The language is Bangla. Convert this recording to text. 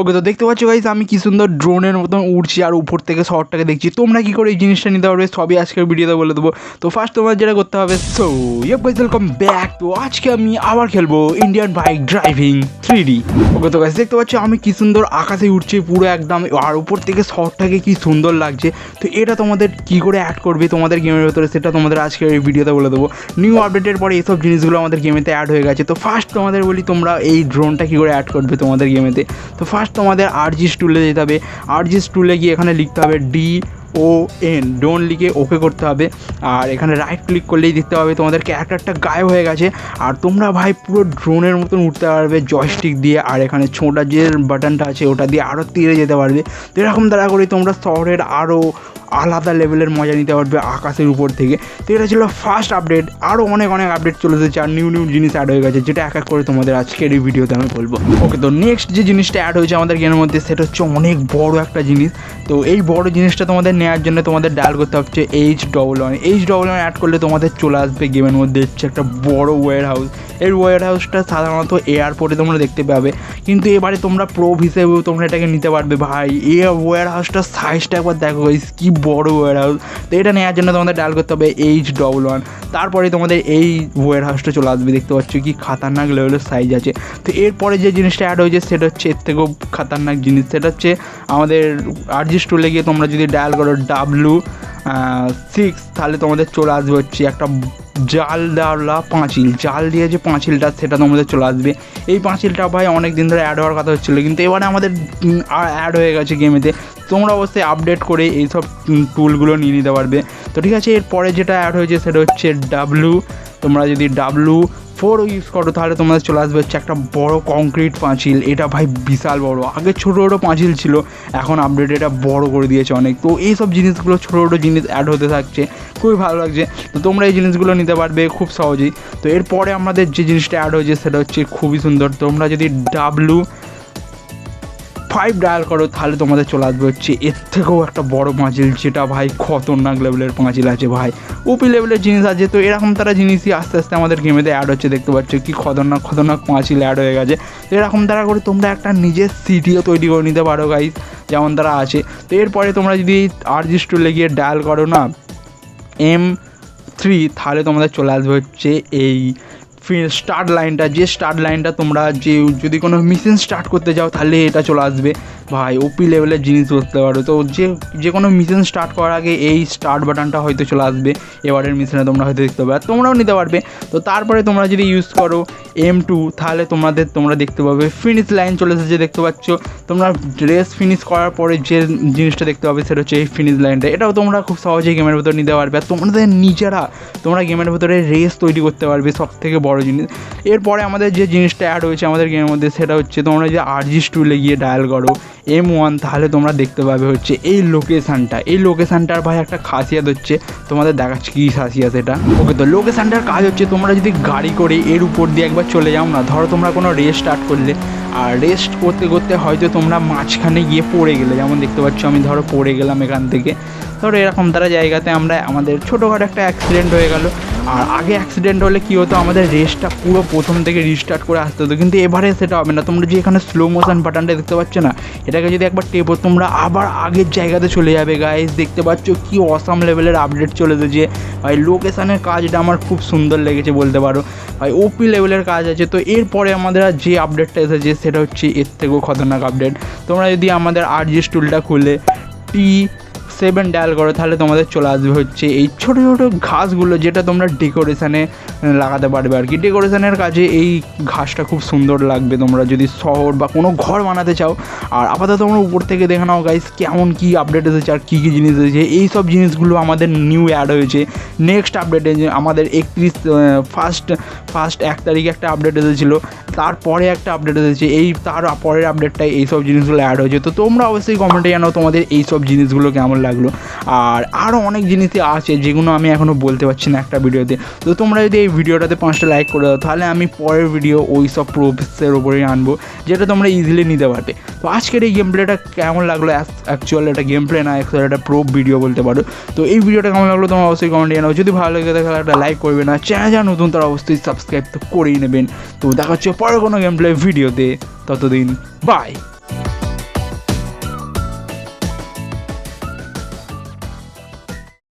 ওকে তো দেখতে পাচ্ছ গাইস আমি কি সুন্দর ড্রোনের মতন উড়ছি আর উপর থেকে শহরটাকে দেখছি। তোমরা কি করে এই জিনিসটা নিতে পারবে? সবই আজকের ভিডিওতে বলে দেবো। তো ফার্স্ট তোমার যেটা করতে হবে সো ইয়ে ওয়েলকাম ব্যাক তো আজকে আমি আবার খেলব Indian bike driving three D okay তো গাইস দেখতে পাচ্ছ আমি কি সুন্দর আকাশে উঠছে পুরো একদম আর উপর থেকে শহরটাকে কি সুন্দর লাগছে। তো এটা তোমাদের কি করে অ্যাড করবে তোমাদের গেমের ভেতরে, সেটা তোমাদের আজকের এই ভিডিওতে বলে দেবো। নিউ আপডেটের পরে এইসব জিনিসগুলো আমাদের গেমেতে অ্যাড হয়ে গেছে। তো ফার্স্ট তোমাদের বলি তোমরা এই ড্রোনটা কী করে অ্যাড করবে তোমাদের গেমেতে তো ফার্স্ট তোমাদের আরজি স্টুলে যেতে হবে। আরজি স্টুলে গিয়ে এখানে লিখতে হবে ডি ও এন ডোন লিখে ওকে করতে হবে। আর এখানে রাইট ক্লিক করলেই দেখতে পাবে তোমাদের ক্যারেক্টারটা গায়েব হয়ে গেছে। আর তোমরা ভাই পুরো ড্রোনের মতন উঠতে পারবে জয়স্টিক দিয়ে। আর এখানে ছোটা যে বাটনটা আছে, ওটা দিয়ে আরও তীরে যেতে পারবে। তো এরকম দ্বারা করে তোমরা শহরের আরও আলাদা লেভেলের মজা নিতে পারবে আকাশের উপর থেকে। তো এটা ছিল ফার্স্ট আপডেট আরও অনেক অনেক আপডেট চলে এসেছে আর নিউ নিউ জিনিস অ্যাড হয়ে গেছে, যেটা এক এক করে তোমাদের আজকের এই ভিডিওতে আমি বলব। ওকে তো নেক্সট যে জিনিসটা অ্যাড হয়েছে আমাদের গেমের মধ্যে, সেটা হচ্ছে অনেক বড় একটা জিনিস। তো এই বড় জিনিসটা তোমাদের নেওয়ার জন্য তোমাদের ডায়াল করতে হচ্ছে H double one H double one add করলে তোমাদের চলে আসবে গেমের মধ্যে, হচ্ছে একটা বড় ওয়ার হাউস এই ওয়ার হাউসটা সাধারণত এয়ারপোর্টে তোমরা দেখতে পাবে। কিন্তু এবারে তোমরা প্রোভ হিসেবেও তোমরা এটাকে নিতে পারবে ভাই। এই ওয়ার হাউসটার সাইজটা একবার দেখো guys, কি বড় ওয়ার হাউস তো এটা নেওয়ার জন্য তোমাদের ডায়াল করতে হবে এইচ ডবল ওয়ান তারপরে তোমাদের এই ওয়ার হাউসটা চলে আসবে দেখতে পাচ্ছ কি খাতারনাক লেভেলের সাইজ আছে। তো এরপরে যে জিনিসটা অ্যাড হয়েছে সেটা হচ্ছে এর থেকেও খাতারনাক জিনিস। সেটা হচ্ছে আমাদের আরজি স্টুলে গিয়ে তোমরা যদি ডায়াল করো ডাব্লু সিক্স তাহলে তোমাদের চলে আসবে হচ্ছে একটা জাল দেওয়া পাঁচিল। জাল দিয়ে যে পাঁচিলটা, সেটা তোমাদের চলে আসবে। এই পাঁচিলটা ভাই অনেক দিন ধরে অ্যাড হওয়ার কথা হচ্ছিল, কিন্তু এবারে আমাদের অ্যাড হয়ে গেছে গেমেতে তোমরা অবশ্যই আপডেট করে এইসব টুলগুলো নিয়ে নিতে পারবে। তো ঠিক আছে, এরপরে যেটা অ্যাড হয়েছে, সেটা হচ্ছে ডাব্লু তোমরা যদি ডাব্লু ফোর ইউজ করো, তাহলে তোমাদের চলে আসবে হচ্ছে একটা বড় কংক্রিট পাঁচিল। এটা ভাই বিশাল বড়। আগে ছোটো ছোটো পাঁচিল ছিল, এখন আপডেট এটা বড় করে দিয়েছে অনেক। তো এইসব জিনিসগুলো ছোটো ছোটো জিনিস অ্যাড হতে থাকছে, খুবই ভালো লাগছে। তো তোমরা এই জিনিসগুলো নিতে পারবে খুব সহজেই। তো এরপরে আমাদের যে জিনিসটা অ্যাড হয়েছে, সেটা হচ্ছে খুবই সুন্দর। তোমরা যদি ডাব্লু ফাইভ ডায়াল করো, তাহলে তোমাদের চলে আসবে হচ্ছে এর থেকেও একটা বড় পাঁচিল যেটা ভাই খতরনাক লেভেলের পাঁচিল আছে ভাই। ওপি লেভেলের জিনিস আছে, তো এরকম তারা জিনিসই আস্তে আস্তে আমাদের গেমেতে অ্যাড হচ্ছে, দেখতে পাচ্ছ কি খতরনাক খতরনাক পাঁচিল অ্যাড হয়ে গেছে। তো এরকম তারা করে তোমরা একটা নিজের সিটিও তৈরি করে নিতে পারো গাইজ যেমন তারা আছে। তো এরপরে তোমরা যদি আরজি স্টুলে গিয়ে ডায়াল করো না এম থ্রি তাহলে তোমাদের চলে আসবে হচ্ছে এই স্টার্ট লাইনটা যে স্টার্ট লাইনটা তোমরা যে যদি কোনো মেশিন স্টার্ট করতে যাও, তাহলে এটা চলে আসবে। ভাই ওপি লেভেলের জিনিস করতে পারো। তো যে যে কোনো মেশিন স্টার্ট করার আগে এই স্টার্ট বাটনটা হয়তো চলে আসবে। এবারের মেশিনে তোমরা হয়তো দেখতে পাবে। তোমরাও নিতে পারবে। তো তারপরে তোমরা যদি ইউজ করো এম টু তাহলে তোমাদের, তোমরা দেখতে পাবে ফিনিশ লাইন চলে এসেছে দেখতে পাচ্ছ। তোমরা রেস ফিনিশ করার পরে যে জিনিসটা দেখতে পাবে, সেটা হচ্ছে এই ফিনিশ লাইনটা এটাও তোমরা খুব সহজেই গেমের ভেতর নিতে পারবে। আর তোমাদের নিজেরা, তোমরা গেমের ভেতরে রেস তৈরি করতে পারবে সব থেকে বড় জিনিস। এরপরে আমাদের যে জিনিসটা অ্যাড হয়েছে আমাদের গেমের মধ্যে, সেটা হচ্ছে তোমরা যে আরজি স্টুলে গিয়ে ডায়াল করো এম ওয়ান তাহলে তোমরা দেখতে পাবে হচ্ছে এই লোকেশানটা এই লোকেশানটার ভাই একটা খাসিয়াত হচ্ছে, তোমাদের দেখাচ্ছি কী খাসিয়াত এটা। ওকে তো লোকেশানটার কাজ হচ্ছে তোমরা যদি গাড়ি করে এর উপর দিয়ে একবার চলে যাও না, ধরো তোমরা কোনো রেস স্টার্ট করলে, আর রেস্ট করতে করতে হয়তো তোমরা মাঝখানে গিয়ে পড়ে গেলে, যেমন দেখতে পাচ্ছ আমি ধরো পড়ে গেলাম এখান থেকে। ধরো এরকম তারা জায়গাতে আমরা, আমাদের ছোটোখাটো একটা অ্যাক্সিডেন্ট হয়ে গেল। আর আগে অ্যাক্সিডেন্ট হলে কী হতো? আমাদের রেসটা পুরো প্রথম থেকে রিস্টার্ট করে আসতে হতো। কিন্তু এবারে সেটা হবে না। তোমরা যে এখানে স্লো মোশন বাটনটা দেখতে পাচ্ছ না, এটাকে যদি একবার টেপো, তোমরা আবার আগের জায়গাতে চলে যাবে গাইজ দেখতে পাচ্ছ কি অসাম লেভেলের আপডেট চলে এসেছে। ভাই লোকেশানের কাজটা আমার খুব সুন্দর লেগেছে বলতে পারো। ভাই ওপি লেভেলের কাজ আছে। তো এরপরে আমাদের যে আপডেটটা এসেছে, সেটা হচ্ছে এর থেকেও খতরনাক আপডেট তোমরা যদি আমাদের আর জি টুলটা খুলে টি সেভেন ডায়াল করো, তাহলে তোমাদের চলে আসবে হচ্ছে এই ছোটো ছোটো ঘাসগুলো যেটা তোমরা ডেকোরেশানে লাগাতে পারবে আর কি। ডেকোরেশনের কাজে এই ঘাসটা খুব সুন্দর লাগবে তোমরা যদি শহর বা কোনো ঘর বানাতে চাও। আর আপাতত তোমরা উপর থেকে দেখে নাও গাইস কেমন কী আপডেট এসেছে আর কী কী জিনিস এসেছে। এই সব জিনিসগুলো আমাদের নিউ অ্যাড হয়েছে। নেক্সট আপডেটে আমাদের একত্রিশ ফার্স্ট ফার্স্ট এক তারিখে একটা আপডেট এসেছিল। তারপরে একটা আপডেট এসেছে। এই তার পরের আপডেটটাই এই সব জিনিসগুলো অ্যাড হয়েছে। তো তোমরা অবশ্যই কমেন্টে জানাও তোমাদের এই সব জিনিসগুলো কেমন লাগল। আর আরও অনেক জিনিসই আছে যেগুলো আমি এখনও বলতে পারছি না একটা ভিডিওতে। তো তোমরা যদি এই ভিডিওটাতে পাঁচটা লাইক করে দাও, তাহলে আমি পরের ভিডিও ওই সব প্রোপসের ওপরেই আনব, যেটা তোমরা ইজিলি নিতে পারবে। তো আজকের এই গেম প্লেটা কেমন লাগল? অ্যাকচুয়াল একটা গেম প্লে না অ্যাকচুয়াল একটা প্রো ভিডিও বলতে পারো। তো এই ভিডিওটা কেমন লাগল তোমরা অবশ্যই কমেন্টে জানাও। যদি ভালো লাগে তাহলে একটা লাইক করবে না। চ্যানেল যা নতুন, তারা অবশ্যই সাবস্ক্রাইব তো করেই নেবেন। তো দেখা হচ্ছে পরে কোনো গেম প্লে ভিডিওতে ততদিন বাই